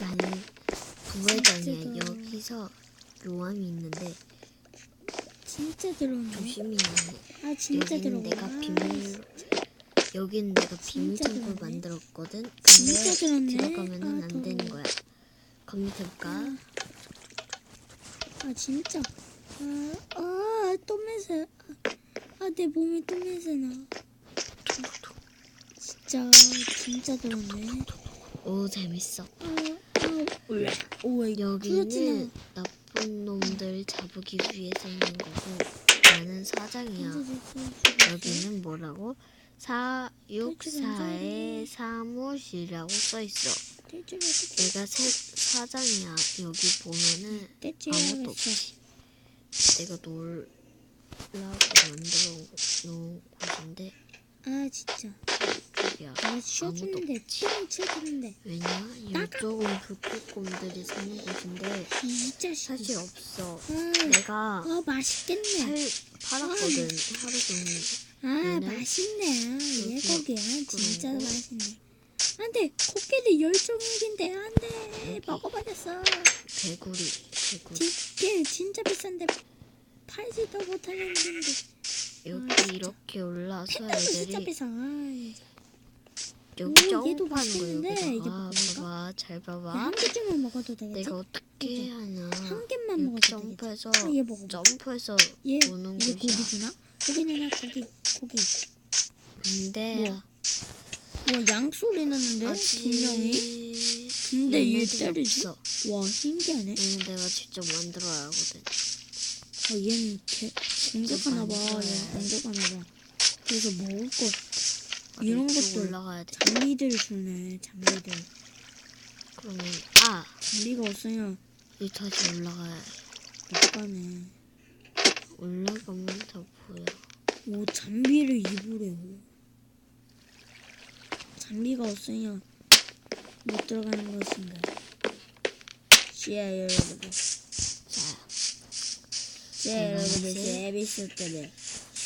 나는 부회장이야. 진짜. 여기서 요함이 있는데 진짜 들어오네. 조심히 해. 아 진짜 여기는 들어오네. 내가 아, 비밀 여기는 내가 비밀 진짜 창고를 들어오네. 만들었거든. 진짜 근데 들어오네. 들어가면은 아, 안 되는 더워. 거야. 컴퓨터 볼까? 아 진짜. 아아또 매세. 아내 몸이 또 매세 나. 진짜 진짜 들어오네. 오 재밌어. 올래. 오이 여기는 나쁜 놈들 잡기 위해서 있는 거고 나는 사장이야. 여기는 뭐라고? 사육사의 사무실이라고 써 있어. 내가 세, 사장이야. 여기 보면은 아무것도 없지. 내가 놀라고 만들어 놓은 곳인데 아 진짜. 쉬어주는데 뻥 쳐주는데 왜냐? 이쪽은 불꽃곰들이 사는 곳인데 진짜 사실 싫어. 없어. 아, 내가 아 맛있겠네. 팔 팔았거든 하루 종일. 아 얘는 맛있네. 여기 얘고기야 진짜. 맛있네. 안돼 코끼리 열종일인데 안돼 여기. 먹어버렸어. 개구리 개구리. 집게 진짜 비싼데 팔지도 못하는데 여기 아, 진짜. 이렇게 올라서 팬더도 진짜 애들이 비싸. 아, 여기 오, 얘도 점프하는 거 맛있는데, 이게 여기다가 먹을까? 봐봐 잘한 봐봐 개쯤은 먹어도 되겠지? 내가 어떻게 그죠? 하냐 한 개만 여기 먹어도 되겠지? 점프해서 아, 얘 먹어봐. 점프해서 얘 오는 이게 고기 곳이야 주나? 고기 내놔 고기 고기. 근데 뭐야? 와 양소리 나는데 아직 분명히. 근데 얘 얘네들이 때리지? 없어. 와 신기하네. 얘는 내가 직접 만들어야 하거든 어, 얘는 개, 공격하나 봐. 얘 공격하나 봐. 그래서 먹을 거 이런 이쪽 것들 올라가야 돼 장비들 주네. 장비들. 그러면 아 장비가 없으면 이 다시 올라가야 해못 가네. 올라가면 다 보여 오 장비를 입으래요. 장비가 없으면 못 들어가는 것인가. 시야 여러분들. 자 시야 여러분들 재밌었다면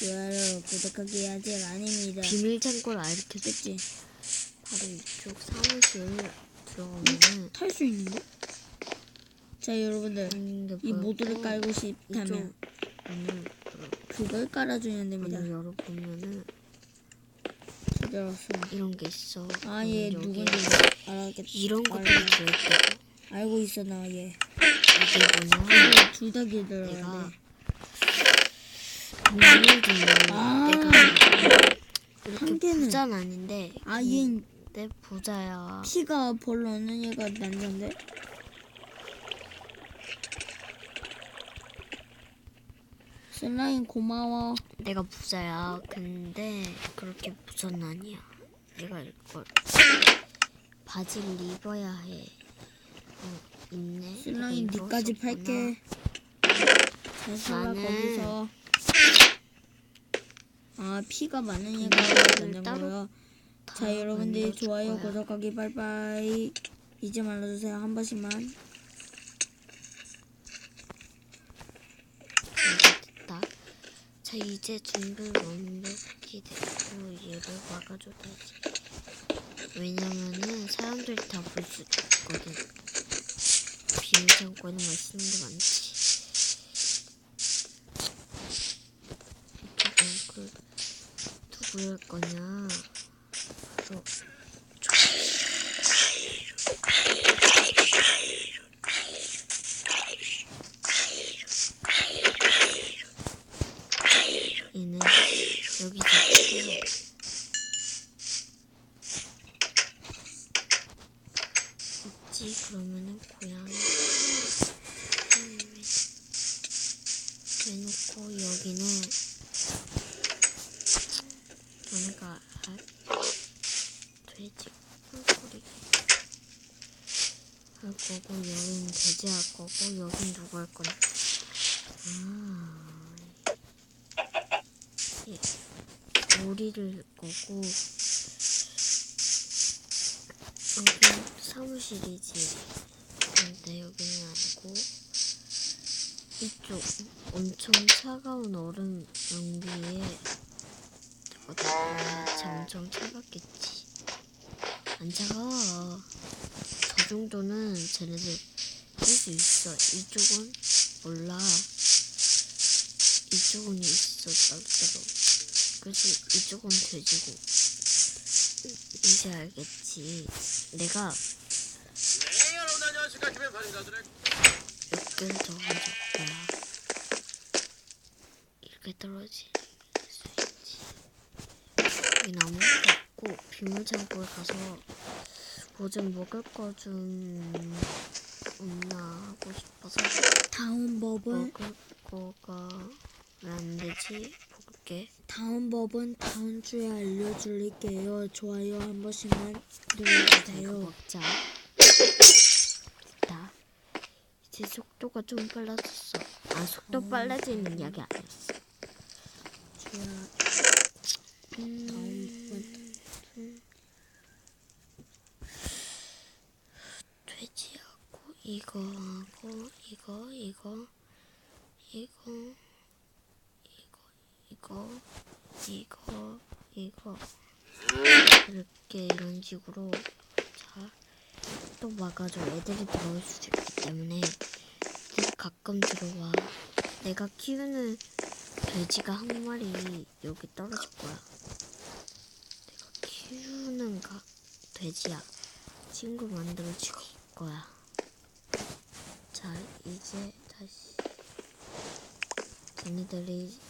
좋아요 구독하기 아직 아닙니다. 비밀 창고를 알려줘 그치? 바로 이쪽 사무실 들어가면은 탈 수 있는 거? 자 여러분들 있는 게이 모드를 깔고 싶다면 이쪽 문을 그걸 깔아주면 됩니다. 문을 열어보면은 기다렸어. 이런 게 있어 아얘 누군지 알았겠다. 이런 것들이 들어있다고 알고 있어 나 얘. 이게 뭐냐 둘다 기다려야 내가. 아. 내가 이렇게 한 개는- 부자는 아닌데 아 얘 내 부자야 피가 별로 없는 얘가 남잔데? 슬라임 고마워. 내가 부자야 근데 그렇게 부자는 아니야 내가 이걸 바지를 입어야 해 어, 있네 슬라임 니까지. 팔게. 잘 살아 나는- 거기서. 아 피가 남잔 따로 거요. 다자 여러분들 좋아요 거야. 구독하기 빠이빠이 잊지 말아주세요 한 번씩만. 이제 됐다. 자 이제 준비 완벽히 됐고 얘를 막아줘야 되지. 왜냐면은 사람들이 다 볼 수 있거든. 비밀 창고에는 맛있는 게 많지. 이쪽은 그 할 거냐? 바로 얘는 여기 있고 있지 그러면은 고양이 음, 해놓고 여기는 너네가 할 돼지 꿀꿀이 할 거고 여기는 돼지 할 거고 여긴 누구 할 거냐 아 예. 오리를 할 거고 여기 사무실이지 근데 여기는 아니고 이쪽 엄청 차가운 얼음 연기에 엄청 차갑겠지 안 차가워 정도는 쟤네들 할 수 있어. 이쪽은 몰라. 이쪽은 있어 따로따로. 그래서 이쪽은 돼지고. 이제 알겠지. 내가 네, 여러분 안녕하십니까 김현판입니다. 몇 개를 더 가져올 거야. 이렇게 있지. 여긴 아무것도 없고 비물 창고에 가서 뭐 좀 먹을 거 좀 없나 하고 싶어서 다음 법은 먹을 거가 왜 안 되지? 볼게. 다음 법은 다음 주에 알려드릴게요. 좋아요 한 번씩만 눌러주세요. 이거 먹자. 다 이제 속도가 좀 빨라졌어. 아 속도 빨라지는 이야기 아니었어. 좋아. 음, 다음 번 돼지하고 이거 하고 이거 이거 이거 이거 이거 이거 이렇게 이런 식으로 자또 막아줘. 애들이 들어올 수도 있기 때문에 가끔 들어와. 내가 키우는 돼지가 한 마리 여기 떨어질 거야. 내가 키우는 가, 돼지야. 친구 만들어 줄 거야. 자, 이제 다시 쟤네들이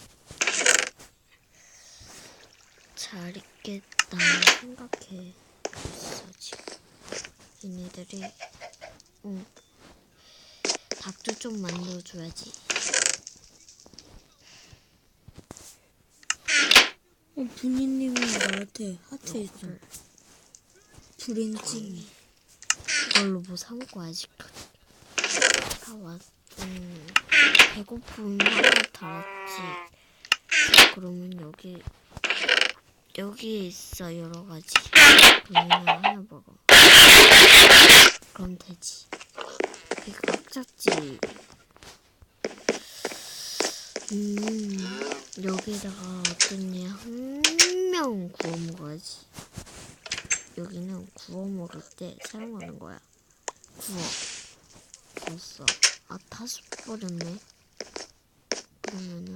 잘 있겠다 생각해 있어 지금. 얘네들이 응. 닭도 좀 만들어줘야지. 어, 분이님이 나한테 하트 있어. 이거를 불인칭. 이걸로 뭐 사 먹고 아직 사 왔 음, 배고픔 하나 달았지. 그러면 여기 여기 있어 여러 가지. 그러면 하나 먹어. 그럼 되지. 이게 꽉 찼지. 음 여기다가 어떤 애한명 구워 먹어야지. 여기는 구워 먹을 때 사용하는 거야. 구워. 구웠어. 아, 다시 버렸네. 그러면은.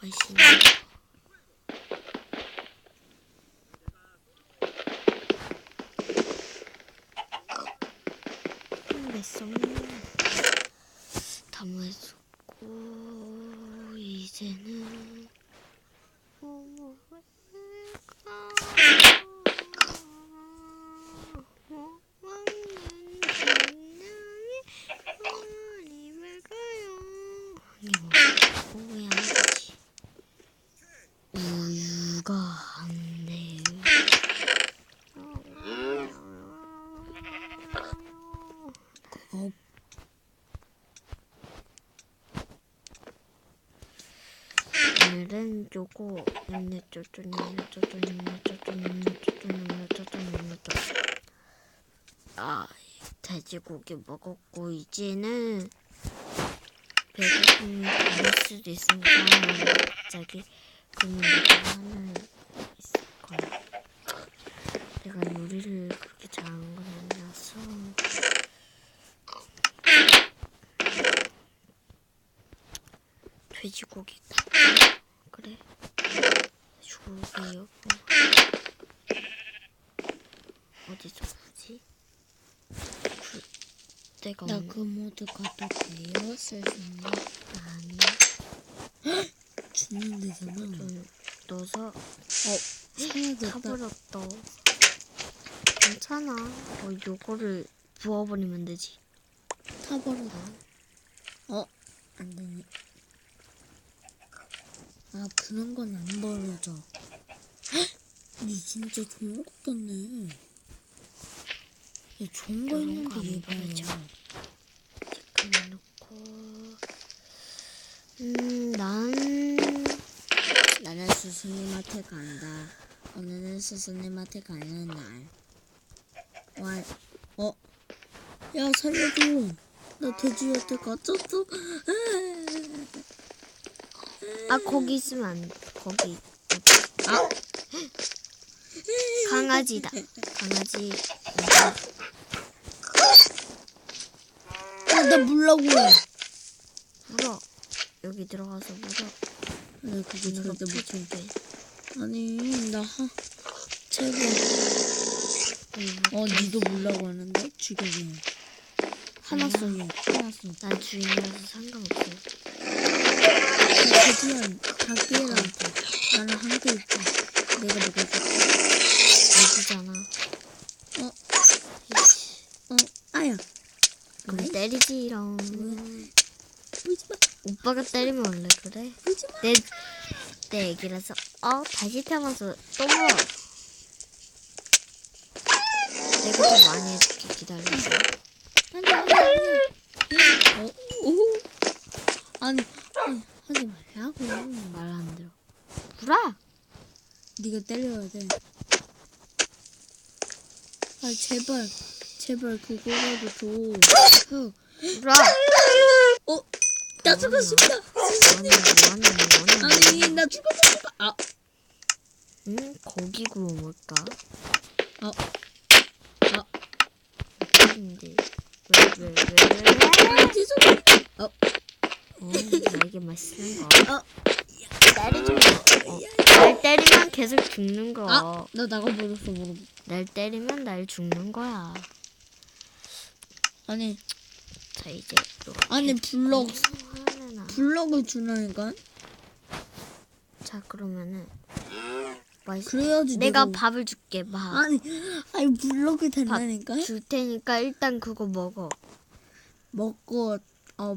맛있네. 됐어. 다 맛있고, 이제는. 우유가 안 돼. 어, 오늘은 요거 아, 돼지고기 먹었고 이제는 배고픔이 갈 수도 있으니까 갑자기 내가 하나 있을 거야. 내가 요리를 그렇게 잘하는 건 아니라서 돼지고기 그래 조개요 어디서 구지? 구, 내가 나 없는- 그 모드 가도 돼요? 쓸수 있나? 아니 주는 데잖아. 좀 넣어서 사야겠다. 타버렸다 괜찮아 어 요거를 부어버리면 되지 타버렸다. 어? 안 되네. 아, 그런 건안 버려져. 헉! 니 진짜 좋은 거 꼈네. 얘 좋은 거 있는데 안얘 봐요. 그만 놓고 음 난 나는 스승님한테 간다. 오늘은 스승님한테 가는 날. 와, 어? 야, 살려줘. 나 돼지한테 갇혔어. 아 거기 있으면 안 돼. 거기 아, 강아지다. 강아지. 아, 나 물라고 해. 물어. 여기 들어가서 물어. 나 그거 절대 못풀 해. 아니, 나 하, 제발. 어, 니도 물라고 하는데? 죽여줘. 하나 쏘요 하나 쏘. 난 주인이라서 상관없어. 최대한 가게랑 나랑 함께 있자. 내가 먹어줄게. 애기잖아. 어? 어, 아야. 그럼 때리지롱. 울지 마, 오빠가 때리면 원래 그래. 울지 마. 내, 내 애기라서. 어, 다시 태어나서 또 물어. 내가 더 많이 해줄게. 기다려줘. 아니, 아니, 아니. 어, 오. 아니, 아니, 하지 말라고. 말 안 들어. 물어! 네가 때려야 돼. 아, 제발, 제발 그거라도 줘. 형, 물어! 어, 나 죽었습니다. 뭐하는 뭐하는 뭐하는 아니, 나 죽었습니다. 아, 응? 거기고 뭘까? 어, 아, 근데 왜, 왜, 왜, 왜? 아, 죄송합니다. 어, 어, 나에게 맛있는 거. 어, 때리지 마. 어. 날 때리면 계속 죽는 거. 아, 나 나가 버렸어, 모르고. 날 때리면 날 죽는 거야. 아니, 자 이제 또 아니, 블럭, 하나. 블럭을 주라니까? 자 그러면은 맛있. 그래야지 내가 내가- 밥을 줄게. 밥. 아니, 아니, 블럭을 밥 달라니까? 줄 테니까 일단 그거 먹어. 먹고, 어,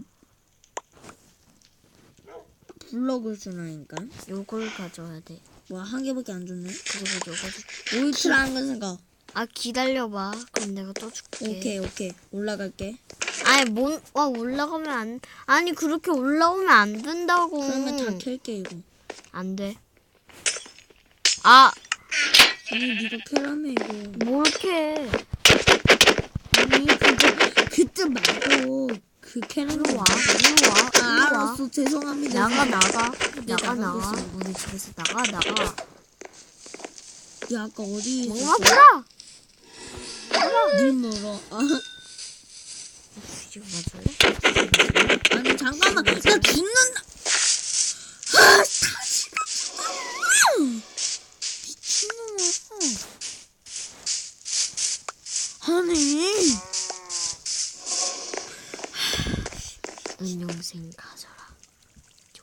블럭을 주라니까? 요걸 가져야 돼. 뭐, 한 개밖에 안 줬네? 그리고 요거 줄. 울트라는 건 생각. 아 기다려봐. 그럼 내가 또 줄게. 오케이, 오케이. 올라갈게. 아니 뭔? 와 올라가면 안. 아니 그렇게 올라오면 안 된다고. 그러면 다 캘게, 이거. 안 돼. 아, 아니, 니가 캐라며, 이거. 뭘 캐? 아니, 그거, 그때 말고, 그 캐라며. 이리 와, 와, 아. 죄송합니다. 나가, 나가, 네, 나가, 나가. 있어. 우리 집에서 나가, 나가. 야, 아까 어디 뭐 있었어? 늘 멀어. 아, 지금 맞을래? 아니, 잠깐만. 나 죽는다. 아, 다 지금 미친놈아. 아니. 은영생 가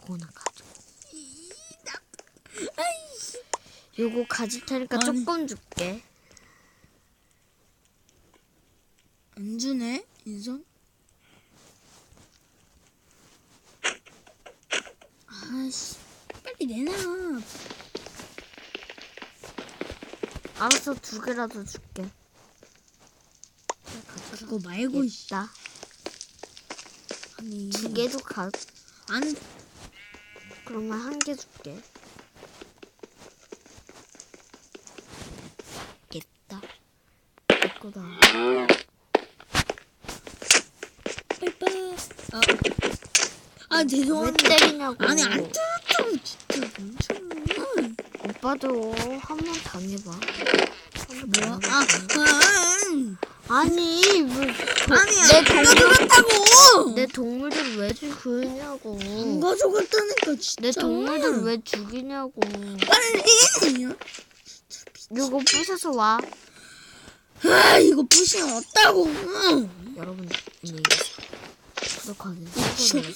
요거나 가져. 요거 가질 테니까 아니. 조금 줄게. 안 주네? 인성? 아씨, 빨리 내놔. 알았어, 두 개라도 줄게. 그거 말고, 씨. 있다. 아니. 두 개도 가. 안, 그러면 한 개 줄게. 겠다. 내 거다. 빠이빠이. 아, 아왜 죄송합니다. 때리냐고. 아니, 안 뚫었다고, 진짜. 오빠도 한 번 당해봐. 뭐야? 아, 아, 아 니왜 아니, 내 안 동물 가져갔다고! 내 동물들 왜 죽이냐고. 안 가져갔다니까, 진짜. 내 동물들 왜 죽이냐고. 빨리! 이거 부셔서 와. 아, 이거 부시면 없다고! 여러분 안녕히 계세요. 구독하기, 좋아요, 알림